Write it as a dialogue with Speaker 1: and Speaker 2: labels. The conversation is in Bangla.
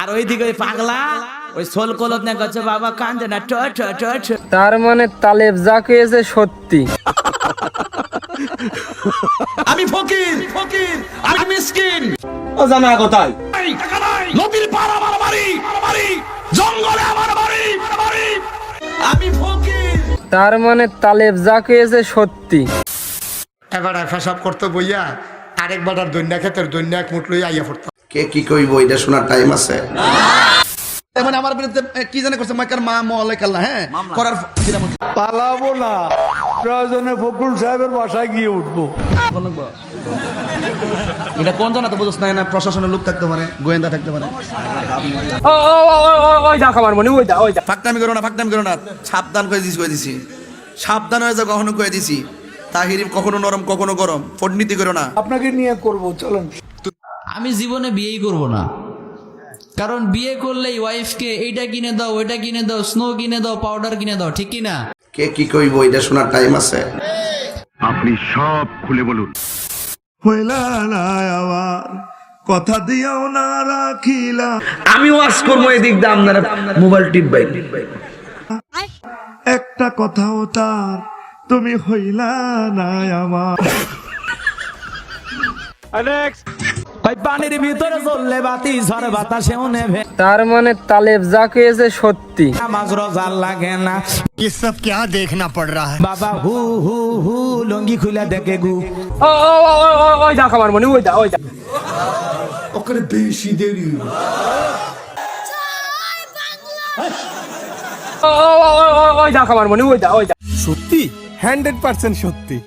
Speaker 1: আর ওইদিকে ওই পাগলা ওই সোল কলত না করছে বাবা কান্দে না ট ট ট ট।
Speaker 2: তার মানে তালেব যা কয়েছে সত্যি।
Speaker 1: আমি ফকির ফকির আমি মিসকিন।
Speaker 3: ও জানা কোথায়?
Speaker 1: নদীর পার আমার বাড়ি আমার বাড়ি। জঙ্গলে আমার বাড়ি আমার বাড়ি। আমি ফকির।
Speaker 2: তার মানে তালেব যা কয়েছে সত্যি।
Speaker 4: এবার ফেসাব করতে বইয়া আরেকবার আর দৈন্যা ক্ষেতের দৈন্যা এক মুঠ লইয়া আইয়া পড়তাম।
Speaker 5: কে কি কইব? এটা শোনার টাইম আছে।
Speaker 4: মানে আমার বিরুদ্ধে কি জানে করছে? মাইকার মা মলে কাল্লা হ্যাঁ? করার
Speaker 3: পালাবো না। প্রয়োজনে ফখরুল সাহেবের বাসায় গিয়ে উঠবো।
Speaker 4: এটা কোন জানা তো বুঝছ না না? প্রশাসনের লোক থাকতে পারে গোয়েন্দা থাকতে পারে।
Speaker 2: ওই দেখ আমার মনে ওই দা ওই দা
Speaker 5: ফাঁকনামি করো না ফাঁকনামি করো না। সাবধান করে দিছি করে দিছি। সাবধান হয়ে যাও কখনো করে দিছি। তাহিরি কখনো নরম কখনো গরম। ফটনীতি করো না।
Speaker 3: আপনাকে নিয়ে করব চলেন।
Speaker 6: আমি জীবনে বিয়েই করব না। কারণ বিয়ে করলেই ওয়াইফকে এইটা কিনে দাও ওইটা কিনে দাও স্নো কিনে দাও পাউডার কিনে দাও ঠিক কি না
Speaker 5: কে কি কইব এটা শোনার টাইম আছে।
Speaker 7: আপনি সব খুলে বলুন।
Speaker 8: হইলা না আবার কথা দিয়াও না রাখিলা।
Speaker 5: আমি ওয়াজ করব এদিক দাম না মোবাইল টিপবাই
Speaker 8: একটা কথাও তার তুমি হইলা না আমার
Speaker 1: ওই পানির ভিতরে চললে বাতি ঝড় বাতাসেও নেভে
Speaker 2: তার মানে তালেব যা কয়েছে সত্যি
Speaker 1: নামাজ রোজা লাগে না
Speaker 4: ये सब क्या देखना पड़ रहा है
Speaker 1: বাবা হু হু হু লঙ্গি খুলে দেখে গু
Speaker 2: ওই দেখ আমার মনে ওই দা ওই দা
Speaker 4: ওখানে বেশি দেরি
Speaker 2: ওই দেখ আমার মনে ওই দা ওই দা
Speaker 3: সত্যি হান্ড্রেড পার্সেন্ট সত্যি